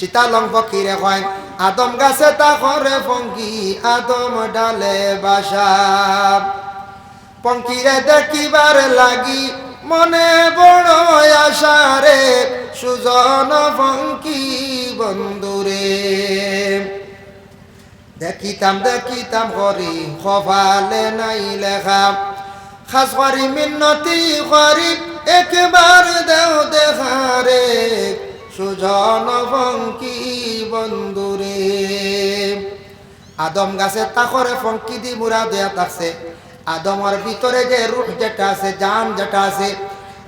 সীতালং ফকিরে কয়, আদম গাছে তা করে ফঙ্কি আদম ডালে বাসা। পঙ্কিরে দেখিবার লাগি মনে বড় আশা রে সুজন ফঙ্কি বন্ধুরে দেখিতাম দেখিতাম করি কপালে নাই লেখা। খাস করি মিন্নতি করি একবার দেও দেখারে সুজন ফঙ্কি বন্ধুরে। আদম গাছে তাকরে ফঙ্কি দি মুরা দেয়া থাকছে আদমর ভিতরে যে রূপ যেটা আছে, জান যেটা আছে,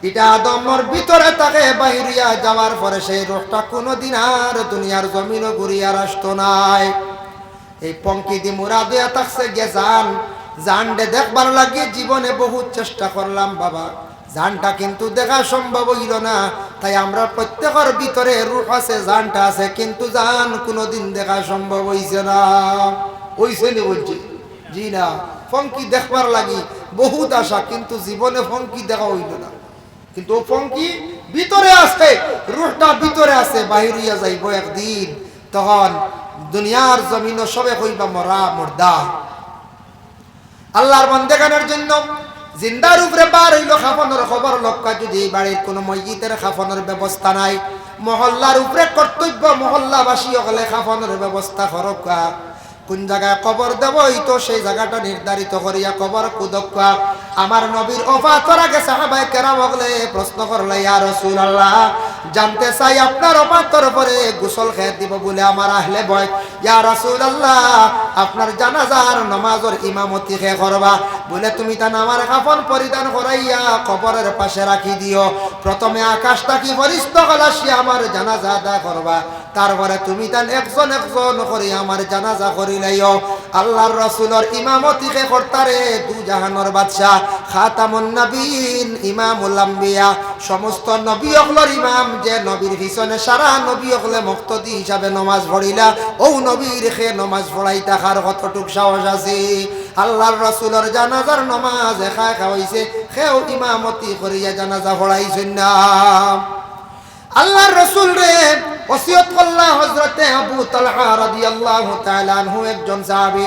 এটা আদমর ভিতরে তাকে বাহিরিয়া যাওয়ার পরে সেই রূপটা কোনোদিন আর দুনিয়ার জমিনও ঘুরিয়ার আসতো নাই। এই পঙ্কি দি মুরা দেয়া থাকছে গে জান। জানডে দেখবার লাগে জীবনে বহুত চেষ্টা করলাম বাবা। জানটা কিন্তু দেখা সম্ভব হইল না। তাই আমরা প্রত্যেকের ভিতরে রূপ আছে, জানটা আছে, কিন্তু জান কোনোদিন দেখা সম্ভব হইছে না। হইছে নি বলছি? জি না। ফঙ্কি দেখবার লাগি। বহুত আশা, কিন্তু জীবনে ফঙ্কি দেখা হইল না। কিন্তু ও ফঙ্কি ভিতরে আছে রুহটা ভিতরে আছে বাহিরিয়া যাইব একদিন। তখন দুনিয়ার জমিন সবে কইবা মরা, মুর্দা। আল্লাহর বন্দেগানের জন্য জিন্দার উপরে বার হইল খাফনের খবর লক্ষ্য যদি বাড়ির কোনো মসজিদের খাফনের ব্যবস্থা নাই, মহল্লার উপরে কর্তব্য মহল্লাবাসী হলে খাফনের ব্যবস্থা করকা কোন জায়গায় কবর দেব তো সেই জায়গাটা নির্ধারিত করিয়া কবর কুদকা আমার নবীর অফা তোরা গেছে সাহাবাই কেরা বগলে প্রশ্ন করলে, ইয়া রসুল আল্লাহ জানতে চাই আপনার অফাতর পরে গোসল খেয়ে দিব বলে আমার আহলে ভয় ইয়া রসুল আল্লাহ আপনার জানাজার নমাজর ইমামতি খে করবা। বলে তুমি তা আমার কাপন পরিধান করাইয়া কবরের পাশে রাখি দিও। প্রথমে আকাশ তাকি বরিষ্ঠ কলাসি আমার জানাজা দা করবা। তারপরে তুমি তান একজন একজন করে আমার জানাজা করিলাইও। আল্লাহর রসুলর ইমামতি ইমামতিকে কর্তারে দু জাহানোর বাদশাহ। খাতামুন নবীন, ইমামুল আম্বিয়া। সমস্ত নবী অকলর ইমাম, যে নবীর পিছনে সারা নবী অকলে মুক্তদি হিসাবে নমাজ পড়িলা, ও নবীর খে নমাজ পড়াই তাহার কতটুক সাহস আছে? আল্লাহর রসুলর জানাজার নমাজ এখায় খাওয়াইছে খেও ইমামতি করিয়া জানাজা পড়াইছেন না। আল্লাহর রসুল রে, ওসিয়ত করলা হযরতে আবু তালহা রাদিয়াল্লাহু তাআলা আনহু একজন সাহাবী।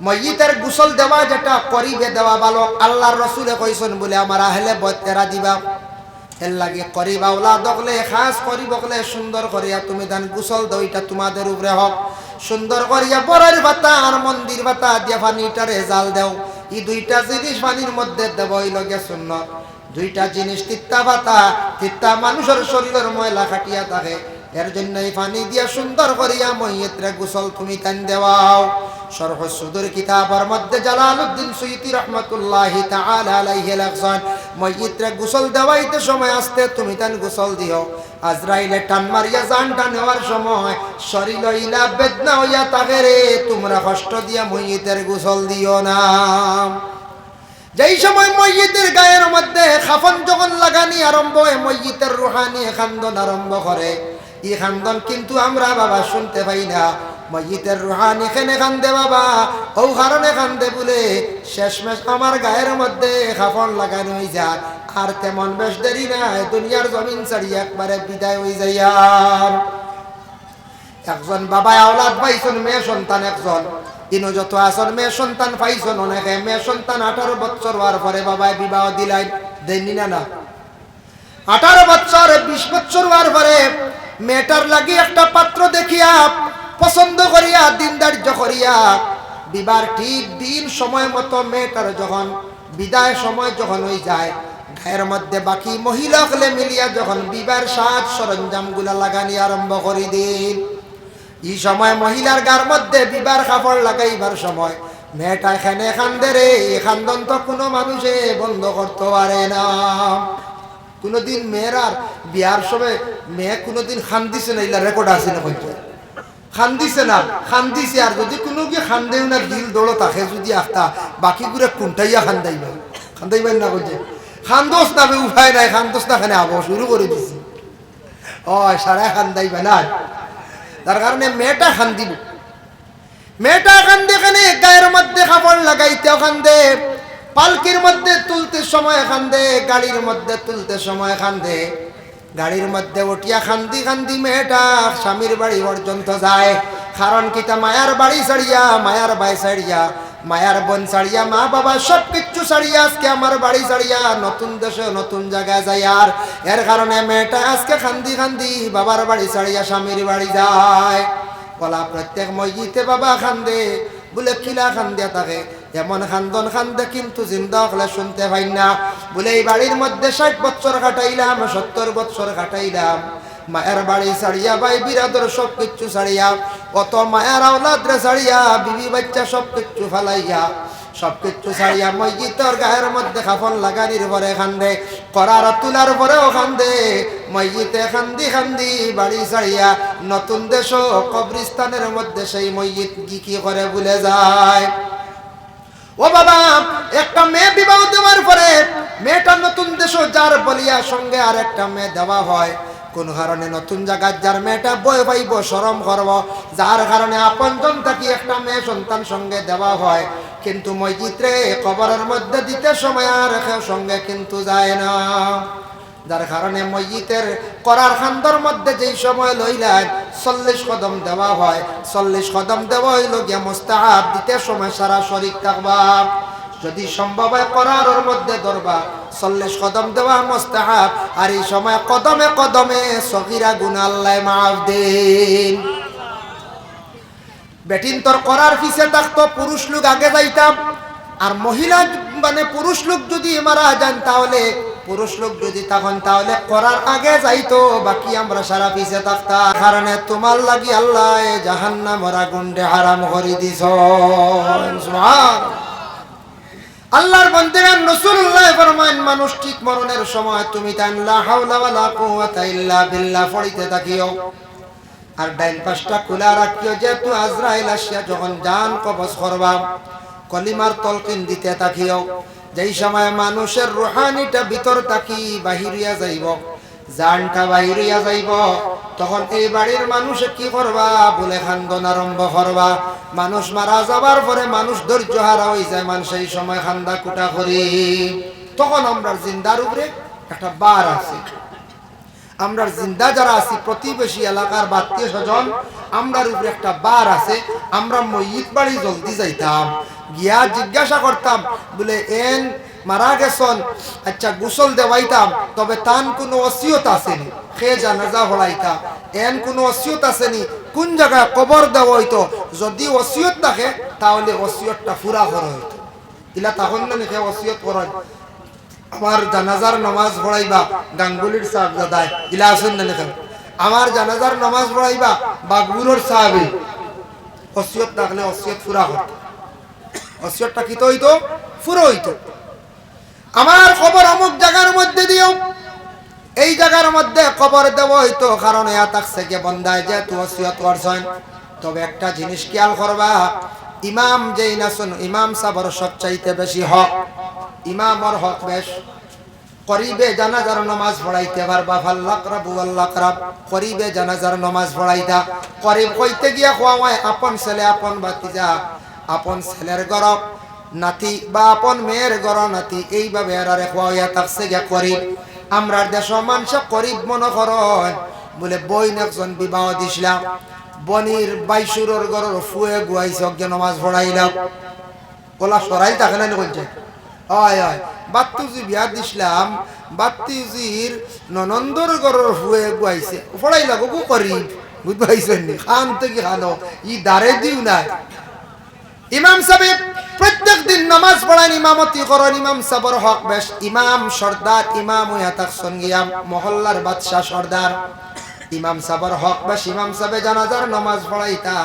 ময়িতের গুসল দেওয়া যেটা করিবে দেওয়া ভালো। আল্লাহর রসুলে কইছেন বলে, আমার আহলে বতেরা দিবা। এর লাগে করিবা ওলা দকলে খাস করি বকলে সুন্দর করিয়া তুমি দান গুসল দাও, এটা তোমাদের উপরে হোক। সুন্দর করিয়া বরের ভাতা আর মন্দির ভাতা দিয়া পানিটারে জাল দেও। এই দুইটা জিনিস পানির মধ্যে দেব, এই লগে সুন্নত। দুইটা জিনিস তিত্তা ভাতা তিত্তা মানুষের শরীরের ময়লা খাটিয়া থাকে। এর জন্য এই পানি দিয়া সুন্দর করিয়া মহিত্রে গোসল তুমি তান দেওয়াও। সরহ সুদুর কিতাবের মধ্যে জালালউদ্দিন সুইতি রহমতুল্লাহ তাআলা আলাইহি লাগছেন মহিত্রে গোসল দেওয়াইতে সময় আসতে তুমি তান গোসল দিও। আজরাইলে টান মারিয়া জানটা নেওয়ার সময় শরীর ইলা বেদনা হইয়া থাকে রে, তোমরা কষ্ট দিয়া মহিতের গোসল দিও না। যেই সময় মসজিদের গায়ের মধ্যে খাফন যখন লাগানি আরম্ভ হয়, মসজিদের রুহানি খান্দন আরম্ভ করে। এই খান্দন কিন্তু আমরা বাবা শুনতে পাই না। মসজিদের রুহানি এখানে কান্দে বাবা ও কারণে কান্দে বলে, শেষমেশ আমার গায়ের মধ্যে খাফন লাগানো হয়ে যায়। আর তেমন বেশ দেরি নাই, দুনিয়ার জমিন ছাড়িয়ে একবারে বিদায় হয়ে যায় একজন বাবা আওলাদ পাইছেন, মেয়ে সন্তান একজন। ইনো যত আসন মেয়ে সন্তান পাইছেন অনেকে। মেয়ে সন্তান আঠারো বছর হওয়ার পরে বাবায় বিবাহ দিলাই দেননি না না আঠারো বছর বিশ বছর হওয়ার পরে মেয়েটার লাগি একটা পাত্র দেখিয়া পছন্দ করিয়া, দিন ধার্য করিয়া, বিবার ঠিক দিন সময় মতো মেয়েটার যখন, বিদায় সময় যখন হয়ে যায়, গায়ের মধ্যে বাকি মহিলা হলে মিলিয়া যখন বিবার সাজ সরঞ্জামগুলা লাগানি আরম্ভ করি দিন। এই সময় মহিলার গার মধ্যে বিবার কাপড় লাগাইবার সময়, মেয়েটা এখানে খান্দে রে খান্দন তো কোনো মানুষে বন্ধ করতে পারে না। কোনোদিন মেয়ের আর বিয়ার সময় মেয়ে কোনোদিন খান দিছে না এগুলা রেকর্ড আছে না খান্দিছে না, খান্দিছে আর যদি কোনো কি খান্দেও না দিল দৌড়ো তাকে যদি আখতা বাকি করে কোনটাইয়া খান্দাইবা খান্দাইবেন না বলছে খান্দোস না উপায় নাই খান্দোস না খানে আবো, শুরু করে দিছি। ও সারা খান্দাইবা না তার কারণে মেয়েটা খান্দিব। মেয়েটা খান্দে খানে গায়ের মধ্যে কাপড় লাগাইতে খান্দে। পালকির মধ্যে তুলতে সময় খান্দে গাড়ির মধ্যে তুলতে সময় খান্দে। গাড়ির মধ্যে উঠিয়া খান্দি খান্দি মেয়েটা স্বামীর বাড়ি পর্যন্ত যায়। কারণ কিতা মায়ার বাড়ি ছাড়িয়া, মায়ার বাই ছাড়িয়া, মায়ার বোন ছাড়িয়া, মা বাবা সব কিচ্ছু ছাড়িয়া আজকে আমার বাড়ি ছাড়িয়া নতুন দেশে নতুন জায়গায় যায়। আর এর কারণে মেয়েটা আজকে খান্দি খান্দি বাবার বাড়ি ছাড়িয়া স্বামীর বাড়ি যায়। বলা প্রত্যেক মসজিদে বাবা খান্দে, বলে কিলা খান্দে থাকে এমন খান্দন খান্দে কিন্তু জিন্দা হলে শুনতে পাই না। বলে এই বাড়ির মধ্যে ষাট বছর কাটাইলাম, সত্তর বছর কাটাইলাম। মায়ের বাড়ি ছাড়িয়া ভাই, বিরাদর সব কিচ্ছু ছাড়িয়া, অত মায়ের আওলাদরে ছাড়িয়া, বিবি বাচ্চা সব কিচ্ছু ফালাইয়া সব কিচ্ছু ছাড়িয়া মসজিদর গায়ের মধ্যে খাফন লাগানির পরে খান্দে, করার তুলার পরেও খান্দে মসজিদে খান্দি খান্দি বাড়ি ছাড়িয়া, নতুন দেশ কবরিস্তানের মধ্যে সেই মসজিদ কি কি করে ভুলে যায়। ও বাবা, একটা মেয়ে বিবাহ দেওয়ার পরে মেয়েটা নতুন দেশ যার বলিয়া সঙ্গে আর একটা মেয়ে দেওয়া হয়। কোন কারণে নতুন জায়গার যার মেয়েটা বয় পাইব সরম করব, যার কারণে আপন জন থাকি একটা মেয়ে সন্তান সঙ্গে দেওয়া হয়। কিন্তু মসজিদরে কবরের মধ্যে দিতে সময় আর সঙ্গে কিন্তু যায় না। যার কারণে মসজিদের করার খান্দর মধ্যে যেই সময় লইলেন, চল্লিশ কদম দেওয়া হয়। চল্লিশ কদম দেওয়া হইল গিয়া মোস্তাহাব দিতে সময় সারা শরিক থাকবা। যদি সম্ভব হয় করার মধ্যে ধরবা। চল্লিশ কদম দেওয়া মোস্তাহাব, আর এই সময় কদমে কদমে সগিরা গুণ আল্লাহ মাফ দিন। বেটিন তোর করার পিছে থাকতো, পুরুষ লোক আগে যাইতাম। আর মহিলা মানে পুরুষ লোক যদি মারা যান, তাহলে পুরুষ লোক যদি তখন তাহলে করার আগে যাইতো, বাকি আমরা সারা পিছে থাকতাম। কারণে তোমার লাগি আল্লাহ জাহান্না মরা গুন্ডে হারাম করে দিছ। আল্লাহর বন্দেগান রসুল্লাহ ফরমান মানুষ ঠিক মরণের সময় তুমি তান লা ওয়ালা কুওয়াতা ইল্লা বিল্লাহ পড়িতে থাকিও। আর ডাইন পাশটা খোলা রাখিও, যেহেতু আজরাইল আসিয়া যখন জান কবজ করবা, কলিমার তলকিন দিতে থাকিও। যেই সময় মানুষের রুহানিটা ভিতর তাকি বাহিরিয়া যাইব, জানটা বাহিরিয়া যাইব, তখন এই বাড়ির মানুষে কি করবা? বলে খান্দন আরম্ভ করবা। মানুষ মারা যাবার পরে মানুষ ধৈর্য হারা হয়ে যায় মানুষ সেই সময় খান্দা কুটা করি। তখন আমরা জিন্দার উপরে একটা বার আছে। আমরা জিন্দা যারা আছি, প্রতিবেশী এলাকার বাত্মীয় স্বজন, আমরার উপরে একটা বার আছে, আমরা ময়িত বাড়ি জলদি যাইতাম। গিয়া জিজ্ঞাসা করতাম, বলে, এন, মারা গেছন আচ্ছা গোসল দেওয়াইতাম, তবে তান কোনো অসিয়ত আসেনি সে জানাজা হলাইতা, এন কোনো অসিয়ত আসেনি কোন জায়গায় কবর দেওয়া হইতো? যদি অসিয়ত থাকে, তাহলে অসিয়তটা ফুরা করা হইতো। ইলা তখন না সে অসিয়ত করা আমার জানাজার নামাজ পড়াইবা, গাঙ্গুলির সাহেব দাদায় ইলা আসেন না লেখেন। আমার জানাজার নামাজ পড়াইবা বাগবুরোর সাহেবে অসিয়ত থাকলে অসিয়ত ফুরা হতো অসিয়তটা কি তো হইতো? ফুরো হইতো। আমার খবর অমুক জায়গার মধ্যে দিও। এই জায়গার মধ্যে খবর দেব হইতো, কারণ এয়া থাকছে কে বন্দায় যে তু অসিয়ত করছেন তবে একটা জিনিস খেয়াল করবা, ইমাম যেই নাচন ইমাম সাবর সবচাইতে বেশি হক। ইমামর হক বেশ। করিবে জানাজার নমাজ পড়াইতে পারবা ফাল্লাক রাবু আল্লাহ রাব করিবে জানাজার নমাজ পড়াইতা। করিব কইতে গিয়া খোয়াওয়ায় আপন ছেলে, আপন বাতিজা, আপন ছেলের গরব। নাতি বা আপন মেয়ের গর নাতি এইভাবে এরারে খোয়াইয়া থাকছে গিয়া করিব। আমরার দেশ মানুষ করিব মনে করেন। বলে বইন একজন বিবাহ দিছিলাম। বনির বাইশুরর গরর ফুয়ে গুয়াইছে অজ্ঞ নমাজ পড়াইলাম। ওলা সরাই তাকে না বলছে ইমাম প্রত্যেক দিন নামাজ পড়ান ইমামতি করেন ইমাম সাবর হক বেশ। ইমাম সর্দার ইমাম সঙ্গিয়াম মহল্লার বাদশাহ সর্দার ইমাম সাবর হক বেশ। ইমাম সাহেব জানাজার নামাজ পড়াইতা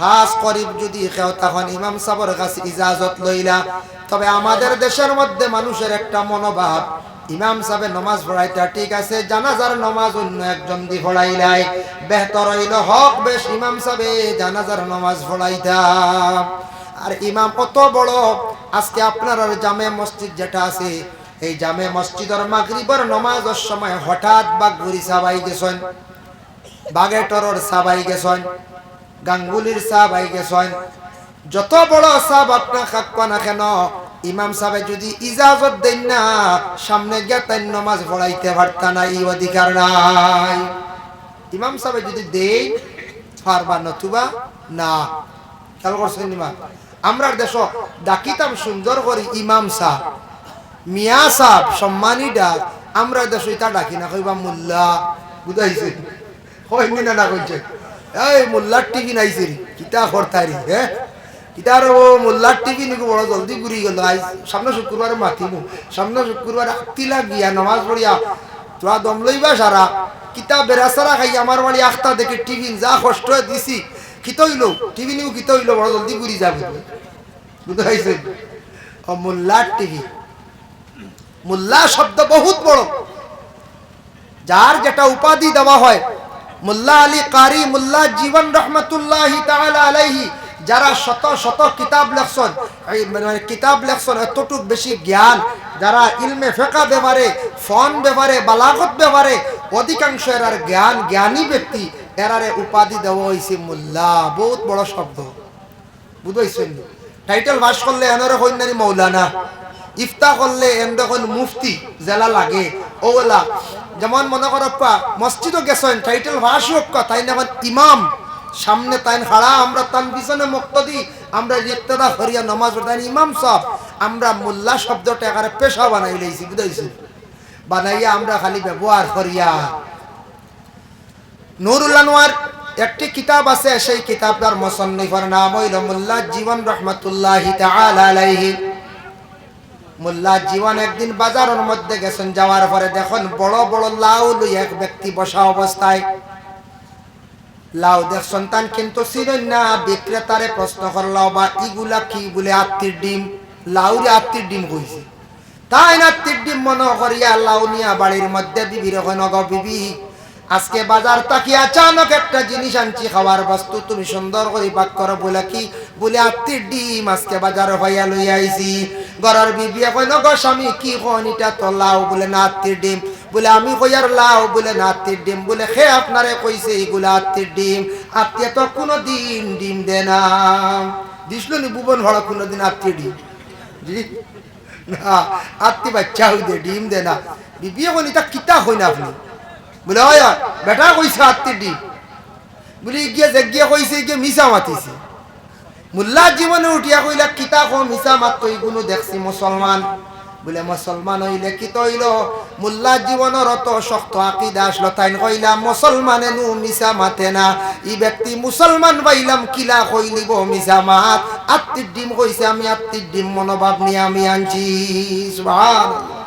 খাস করিব যদি কেউ তখন ইমাম সাবর কাছে ইজাজত লইলা, তবে আমাদের দেশের মধ্যে মানুষের একটা মনোভাব, ইমাম সাহেব নমাজ পড়াইতা ঠিক আছে, জানাজার নমাজ অন্য একজন দি পড়াইলাই, বেহতর হইল হক বেশ ইমাম সাহেব জানাজার নমাজ পড়াইতা। আর ইমাম কত বড়, আজকে আপনার জামে মসজিদ যেটা আছে, এই জামে মসজিদের মাগরিবর নমাজের সময় হঠাৎ বাঘ ঘুরি সাবাই গেছেন বাগেটরর সাবাই গেছেন গাঙ্গুলির সাবাই গেছেন যত বড় সাব আপনার খাক্কা না কেন ইমাম সাহেব যদি ইজাজত দেন না, সামনে গিয়ে নমাজ পড়াইতে পারতা না, এই অধিকার নাই। ইমাম সাহেব যদি দেই পারবা নতুবা না। খেয়াল করছেন ইমাম আমরা দেশ ডাকিতাম সুন্দর করি ইমাম সাহ মিয়া সাহ সম্মানী ডাক। আমরা দেশ এটা ডাকি না, কইবা মোল্লা। বুঝাইছে? হয়নি না না কইছে? এই মোল্লার টিভি নাইছে কিতা করতারি হ্যাঁ কিতার ও মোল্লার টিভি নিকো বড় জলদি ঘুরি গেল। আই, সামনে শুক্রবারে মাতিমু সামনে শুক্রবারে আত্তিলা গিয়া নমাজ পড়িয়া, তোরা দম লইবা সারা। কিতা বেড়াসারা খাই আমার বাড়ি আখতা দেখে টিভি যা কষ্ট দিছি কিত হইল টিভি নিও কিত হইল বড় জলদি ঘুরি যাবে। বুঝতে পাইছেন? ও মোল্লার টিভি মোল্লা শব্দ বহুত বড়। যার যেটা উপাধি দেওয়া হয় মোল্লা আলী কারি মোল্লা জীবন রহমতুল্লাহ আলাইহি, যারা শত শত কিতাব লেখছেন, এই মানে কিতাব লেখছেন এতটুক বেশি জ্ঞান, যারা ইলমে ফেকা ব্যাপারে ফন ব্যাপারে বালাগত ব্যাপারে অধিকাংশ এরার জ্ঞান, জ্ঞানী ব্যক্তি এরারে উপাধি দেওয়া হয়েছে মোল্লা। বহুত বড় শব্দ। বুঝাইছেন? টাইটেল ভাস করলে এনারে কন্যানি মৌলানা। ইফতা করলে এন দেখুন মুফতি জেলা লাগে। ওলা যেমন মনে করপ্পা মসজিদও গেছেন টাইটেল ভাস হোক তাই না ইমাম। সামনে তাই হাড়া আমরা তান পিছনে মুক্তদি, আমরা ইত্তেদা হরিয়া নমাজ তাই ইমাম সব আমরা মোল্লা শব্দটা একারে পেশা বানাই লইছি, বুঝাইছি? বানাইয়া আমরা খালি ব্যবহার করিয়া। নুরুল আনোয়ার, একটি কিতাব আছে, সেই কিতাবটার মুসন্নিফের নাম হইল মোল্লা জীবন রহমতুল্লাহ আলাইহি। মোল্লা জীবন একদিন বাজারের মধ্যে গেছেন, যাওয়ার পরে দেখুন বড় বড় লাউ লই এক ব্যক্তি বসা অবস্থায়। লাউ দেখ, সন্তান কিন্তু ছিলেন না, বিক্রেতারে প্রশ্ন করলাও বা ইগুলা কি বলে আত্মীর ডিম? লাউরে আত্মীর ডিম কইছে। তাই না আত্মীর ডিম মনে করিয়া লাউ নিয়া বাড়ির মধ্যে বিবি রকম অগ বিবি আজকে বাজার তাকি আচানক একটা জিনিস আনছি, খাওয়ার বস্তু। তুমি সুন্দর করে বাক করো বলে কি? বলে আত্মীর ডিম আজকে বাজার হইয়া লই আইছি। ঘরের বিবি কই নগ স্বামী, কি কন এটা তো লাউ বলে, না আত্মীর ডিম। বলে, আমি কইয়ার লাউ বলে, না আত্মীর ডিম। বলে, খে, আপনারে কইছে এইগুলা আত্মীর ডিম। আত্মীয় তো কোনো দিন ডিম দে না। দিছিল নি ভুবন ভাড়া কোনো দিন আত্মীয় ডিম। জি না আত্মীয় বাচ্চা হই দে ডিম দে না। বিবি এখন এটা কিতা হই না আপনি? বলে হয় বেটা কইছে আত্মীয় ডিম বলে, গিয়ে যে গিয়ে কইছে, গিয়ে মিশা মাতিছে। মোল্লা জীবনে উঠিয়া কইলা, কিতা কো মিশা মাত্র এইগুলো দেখছি মুসলমান বলে মুসলমান হইলে কি তৈল? মোল্লা জীবনের অত শক্ত আকিদা আসলো তাই কইলা মুসলমানে নু মিশা মাতে না। ই ব্যক্তি মুসলমান পাইলাম, কিলা কইলিব মিশা মাত? আত্মীর ডিম কইছে, আমি আত্মীর ডিম মনোভাব নিয়ে আমি আনছি। সুবহানাল্লাহ।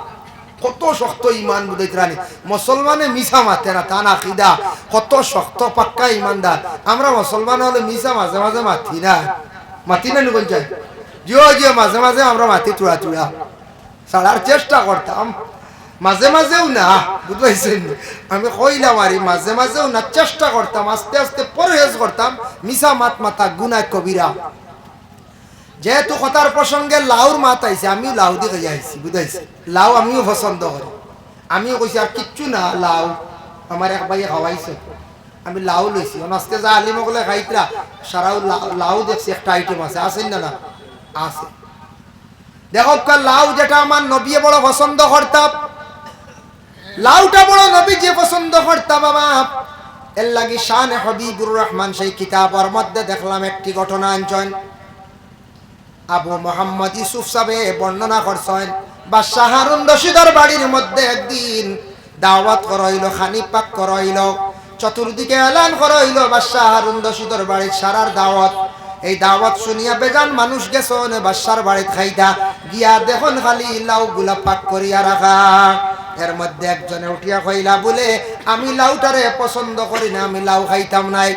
কত শক্ত ইমান বুঝাইতে রানি। মুসলমানে মিশা মাতে না, তা না, খিদা। কত শক্ত, পাক্কা ইমানদার। আমরা মুসলমান হলে মিশা মাঝে মাঝে মাতি না। মাতি না নিকন চাই। জিও জিও, মাঝে মাঝে আমরা মাতি তুড়া তুড়া ছাড়ার চেষ্টা করতাম। মাঝে মাঝেও না বুঝতে আমি কইলাম আরে মাঝে মাঝেও না, চেষ্টা করতাম, আস্তে আস্তে পরহেজ করতাম। মিশা মাত মাতা গুনায় কবিরা। যেহেতু কথার প্রসঙ্গে লাউর মাত আইছে, আমিও লাউ দিকে যাইছি বুঝাইছি? লাউ আমিও পছন্দ করি। আমিও কইছি, আর কিচ্ছু না, লাউ আমার এক ভাই খাওয়াইছে। আমি লাউ লইছি। আজকে যা আলিম গলে খাইতরা, সারাও লাউ- দেখছি, একটা আইটেম আছে। আছেন না না? আছে। দেখো লাউ যেটা আমার নবী বড় পছন্দ করতাম। লাউটা বড় নবী যে পছন্দ করতাম বাবা। এর লাগি শান হবিবুর রহমান সেই কিতাবের মধ্যে দেখলাম একটি ঘটনা আঞ্চল আবু মোহাম্মদ ইউসুফ সাবে বর্ণনা করছেন বাদশাহ হারুন রশিদর বাড়ির মধ্যে একদিন দাওয়াত করাইল খানি পাক করাইল, চতুর্দিকে এলান করাইল বাদশাহ হারুন রশিদর বাড়ির সারার দাওয়াত। এই দাওয়াত শুনিয়া বেজান মানুষ গেছন বাদশার বাড়িত খাইতা গিয়া দেখুন খালি লাউ গুলা পাক করিয়া রাখা। এর মধ্যে একজনে উঠিয়া কইলা বলে, আমি লাউটারে পছন্দ করি না, আমি লাউ খাইতাম নাই।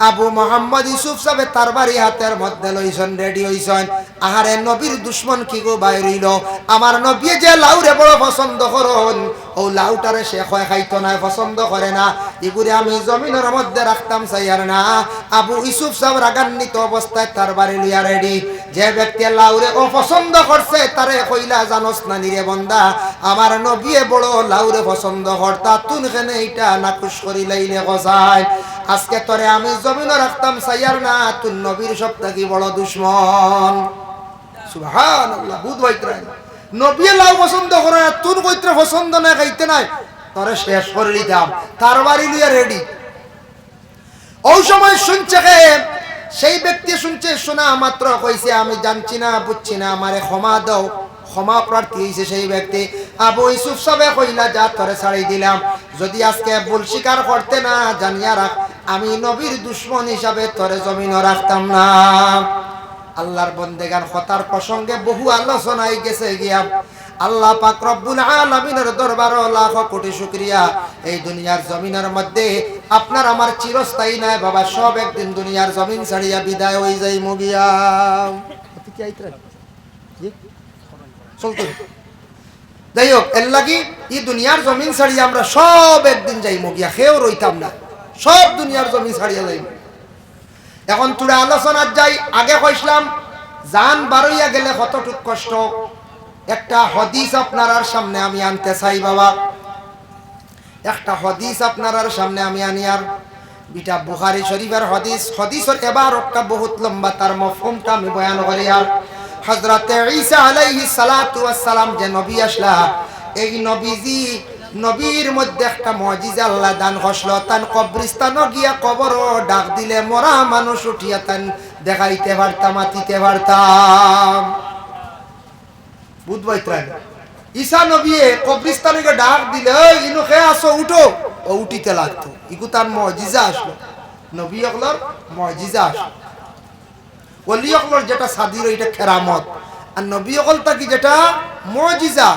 আবু মোহাম্মদ ইউসুফ সাহেব তার বাড়ি হাতের মধ্যে লইছেন, রেডি হইছেন। আহারে নবীর দুশ্মন কি গো বাইরিল আমার নবী যে লাউরে বড় পছন্দ করন, ও লাউটারে সে খয় খাইতো না, পছন্দ করে না। এগুলি আমি জমিনের মধ্যে রাখতাম চাইয়ার না। আবু ইউসুফ সাহেব রাগান্বিত অবস্থায় তার বাড়ি লইয়া রেডি। যে ব্যক্তি লাউরে অপছন্দ করছে, তারে কইলা জানোস না নিরে বন্দা। আমার নবীয়ে বড় লাউরে পছন্দ করতা তুন খেনে এইটা নাকুশ করি লাইলে গজায়। আজকে তোরে আমি জমিনও রাখতাম সাইয়ার না তুই নবীর সব থাকি বড় দুশ্মন আমি জানছি না, বুঝছি না, আমারে ক্ষমা দাও। ক্ষমা প্রার্থী হয়েছে সেই ব্যক্তি। আবু ইসুফ সবে কইলা, যা, তোরে ছাড়ি দিলাম। যদি আজকে ভুল স্বীকার করতে না জানিয়া রাখ আমি নবীর দুশ্মন হিসাবে তোরে জমিন রাখতাম না। আল্লাহর বন্দেগান হতার প্রসঙ্গে বহু আলোচনায় গেছে গিয়া, আল্লাহ পাক রব্বুল আলামিনের দরবারে লাখ কোটি শুকরিয়া। এই দুনিয়ার জমিনের মধ্যে আপনার আমার চিরস্থায়ী নাই বাবা, সব একদিন দুনিয়ার জমিন ছাড়িয়া বিদায় হয়ে যাই মুগিয়া চলতো যাই হোক, এর লাগি এই দুনিয়ার জমিন ছাড়িয়া আমরা সব একদিন যাই মুগিয়া খেয়েও রইতাম না। সব দুনিয়ার জমিন ছাড়িয়া যাইব এখন তোরা আলোচনার যাই, আগে কইসলাম, জান বারইয়া গেলে কতটুক কষ্ট? একটা হদিস আপনার সামনে আমি আনতে চাই বাবা। একটা হদিস আপনার সামনে আমি আনি আর। বিটা বুখারি শরীফের হদিস, হদিসের এবার একটা বহুত লম্বা, তার মফহুমটা আমি বয়ান করি আর। হযরতে ঈসা আলাইহিস সালাতু ওয়াস সালাম যে নবী আসলা, এই নবীজি নবীর মধ্যে একটা মজিজা আল্লাহ দান হসল তান কবরিস্তান গিয়া কবর ডাক দিলে মরা মানুষ উঠিয়া তান দেখাইতে পারতাম মাতিতে পারতাম। বুধবাইত্রান ঈসা নবী কবরিস্তানে ডাক দিলে "এই, ইনু খে আসো উঠো। ও উঠিতে লাগতো। ইকু তার মজিজা আসলো। নবী অকলর মজিজা আসলো। অলি অকলর যেটা সাদির এটা খেরামত। আর নবী অকল তাকি যেটা মজিজা।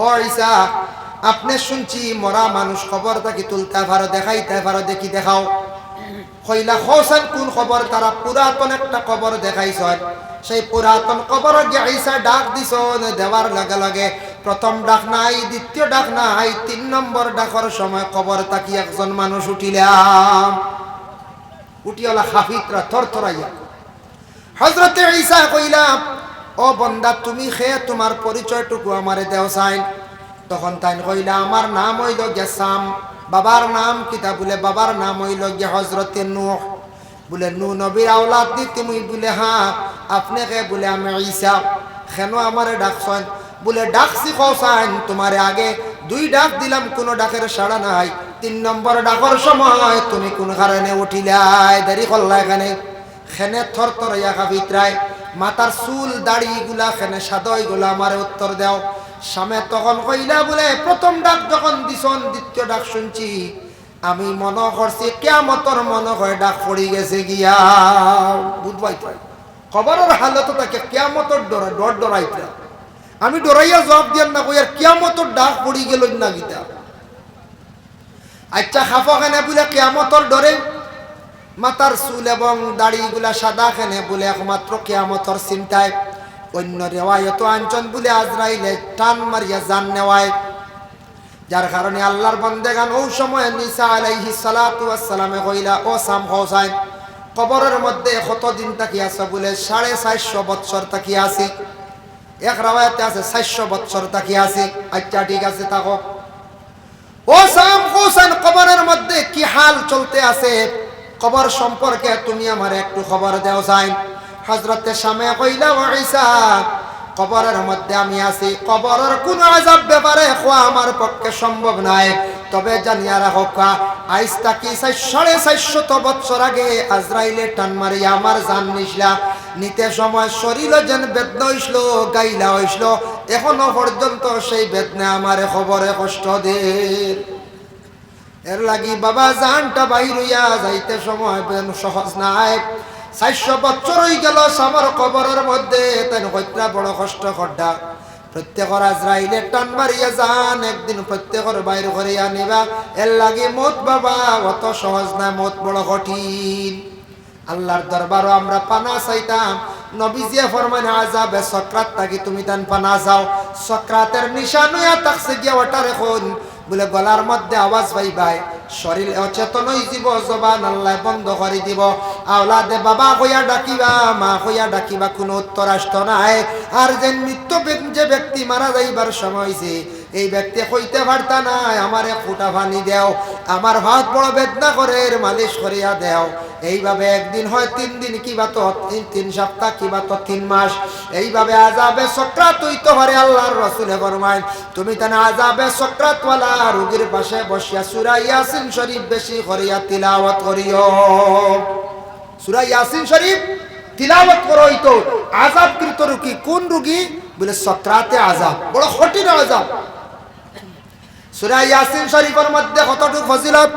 ও আপনি শুনছি মরা মানুষ খবর তাকে তুলতে পারো, দেখাইতে পারো, দেখি দেখাও। কইলা, হোসেন, কোন খবর? তারা পুরাতন একটা খবর দেখাইছ সেই পুরাতন খবর গিয়ে ডাক দিছ দেওয়ার লগে লগে। প্রথম ডাক নাই, দ্বিতীয় ডাক নাই, তিন নম্বর ডাকর সময় খবর তাকি একজন মানুষ উঠিলাম উঠিয়ালা হাফিতরা থর থরাইয়া হজরতে ঈসা কইলাম ও বন্দা, তুমি খে তোমার পরিচয়টুকু আমারে দেও সাইন তখন তাই কইলা, আমার নাম হইল গেসাম, বাবার নাম কিতা বলে, বাবার নাম হইল গে হজরতে নূহ। বলে নু নবীর আওলাদ দি তুমি বলে হ্যাঁ আপনি কে বলে, আমি ঈসা। কেন আমারে ডাকছেন বলে, ডাকছি কৌসাইন তোমার আগে দুই ডাক দিলাম, কোনো ডাকের সাড়া নাই। তিন নম্বর ডাকর সময় তুমি কোন কারণে উঠিলাই? দেরি করলা এখানে খেনে থর থর ইয়া কাবিত্রায় মাতার চুল, দাড়ি গুলা খেনে সাদয়গুলা আমারে উত্তর দেও। সামে তখন কইলা বলে, প্রথম ডাক যখন দিছন, দ্বিতীয় ডাক শুনছি। আমি মনে করছি কেমতর মনে হয় ডাক পড়ি গেছে গিয়া। বুধবাই খবরের হালত তাকে কেমতর ডরা, ডর ডরাইতে আমি ডরাইয়া জবাব দিয়ার না কইয়ার কেমতর ডাক পড়ি গেল না গীতা? আচ্ছা খাফা খানে বলে কেমতর ডরে মাতার চুল এবং দাড়িগুলা সাদা খেনে বলে একমাত্র কেয়ামতর চিন্তায়। অন্য রেওয়ায়ত আঞ্চন বলে আজরাইলে টান মারিয়া জান নেওয়ায়। যার কারণে আল্লাহর বন্দেগান ও সময় নিসা আলাইহি সালাতু সালামে কইলা, ও সাম হোসাইন, কবরের মধ্যে কতদিন তাকি আছে? বলে, সাড়ে চারশো বৎসর তাকি আছে। এক রাওয়ায়াতে আছে চারশো বৎসর তাকি আছে। আচ্ছা ঠিক আছে, থাকো। ও সাম হোসেন কবরের মধ্যে কি হাল চলতে আছে? খবর সম্পর্কে তুমি আমার একটু খবর দেও চাই হজরতের সামনে কইলা ঈসা, কবরের মধ্যে আমি আছি। কবরের কোন আজাব ব্যাপারে খোয়া আমার পক্ষে সম্ভব নাই তবে জানিয়া রাখো কা আইস তাকি সাড়ে চারশত বছর আগে আজরাইলে টান মারিয়া আমার জান নিসলা নিতে সময় শরীর যেন বেদনা হইসল, গাইলা হইসল। এখনও পর্যন্ত সেই বেদনা আমার খবরে কষ্ট দের এর লাগি বাবা জানটা বাইর হইয়া যাইতে সময় সহজ নাই। চারশো বছর হয়ে গেল সামর কবরের মধ্যে, তেন হত্যা বড় কষ্ট খড্ডা প্রত্যেকর আজরাইলে টান মারিয়া যান, একদিন প্রত্যেকর বাইর করে আনিবা এর লাগি মত বাবা, অত সহজ না, মত বড় কঠিন। আল্লাহর দরবারও আমরা পানা চাইতাম। নবীজিয়া ফরমানে আজাবে সক্রাত থাকি তুমি তান পানা যাও। সক্রাতের নিশানুয়া তাকছে গিয়া রেখুন বলে গলার মধ্যে আওয়াজ পাই ভাই শরীর অচেতন হয়ে যাব জবান আল্লাহ বন্ধ করে দিব। আওলাদে বাবা কইয়া ডাকিবা, মা কইয়া ডাকিবা, কোনো উত্তর আসত নাই। আর যে মৃত্যু যে ব্যক্তি মারা যাইবার সময় যে এই ব্যক্তি কইতে পারতা নাই, আমারে ফুটা পানি দেও। আমার হাত বড় বেদনা করে মালিশ করিয়া দেও। এইভাবে একদিন হয়, তিন দিন কিবা তো, তিন তিন সপ্তাহ কিবা তো, তিন মাস। এইভাবে আজাবে সক্রাত হইতে পারে, আল্লাহর রসুলে ফরমায়, তুমি তানে আজাবে সক্রাতওয়ালা রোগীর পাশে বসিয়া সুরা ইয়াসিন শরীফ বেশি করিয়া তিলাওয়াত করিও। সুরা ইয়াসিন শরীফ তিলাওয়াত করো হইতো। আজাব কৃত রুগী কোন রুগী? বলে সক্রাতে আজাব বড় কঠিন আজাব সুরা ইয়াসিন শরীফের মধ্যে কতটুকু ফজিলত?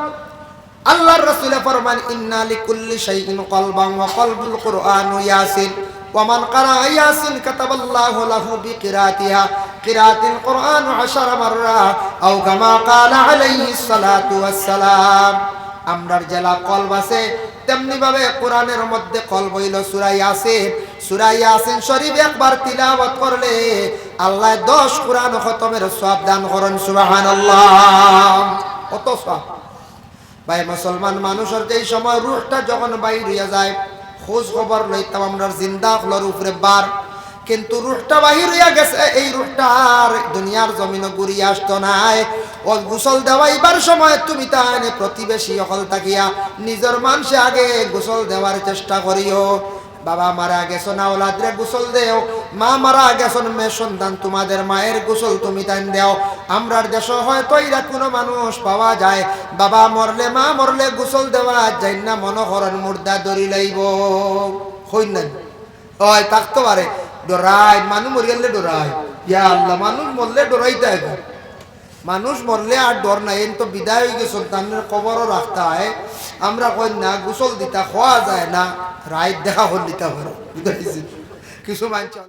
আল্লাহর রাসূলে ফরমান ইন্না লিকুল্লি শাইইন কলবান ওয়া কলবুল কুরআনু ইয়াসিন ومن قرأ ياسين كتب الله له بقراءتها قراءة القرآن عشر مرة أو كما قال عليه الصلاة والسلام আমরার জেলা কলব আছে তেমনি ভাবে কোরআনের মধ্যে কলব হইল সুরা ইয়াসিন সুরা ইয়াসিন শরীফ একবার তিলাওয়াত করলে আল্লাহ দশ কোরআন খতমের সব দান করেন সুবহানাল্লাহ কত সব ভাই, মুসলমান মানুষের যেই সময় রুহটা যখন বাইর হইয়া যায়, খোঁজ খবর লইতাম আমরা, জিন্দা হলোর উপরে বার। কিন্তু রুহটা বাহির হইয়া গেছে, এই রুহটা আর দুনিয়ার জমিনে ঘুরিয়ে আসতো নাই। ও গোসল দেওয়াইবার সময়, তুমি তাহলে প্রতিবেশী অকল থাকিয়া, নিজের মানুষে আগে গোসল দেওয়ার চেষ্টা করিও। বাবা মারা গেছো, না ওলাদরে গোসল দেও। মা মারা গেছন মেয়ে সন্তান তোমাদের মায়ের গোসল তুমি তাই দেও। আমরার দেশ হয়তো এরা কোনো মানুষ পাওয়া যায়। বাবা মরলে, মা মরলে গোসল দেওয়া যাই না, মনোহরণ মুর্দা দড়ি লইব। হই না হয় থাকতে পারে। ডরাই মানুষ মরি গেলে ডরাই ইয়া আল্লাহ মানুষ মরলে ডরাইতে এখন মানুষ মরলে আর ডর নাই, এন তো বিদায় হয়ে গেছে সন্তানের কবরও রাখতে হয় আমরা কই না, গোসল দিতা খোয়া যায় না রায় দেখা হল দিতে পারো কিছু মানছে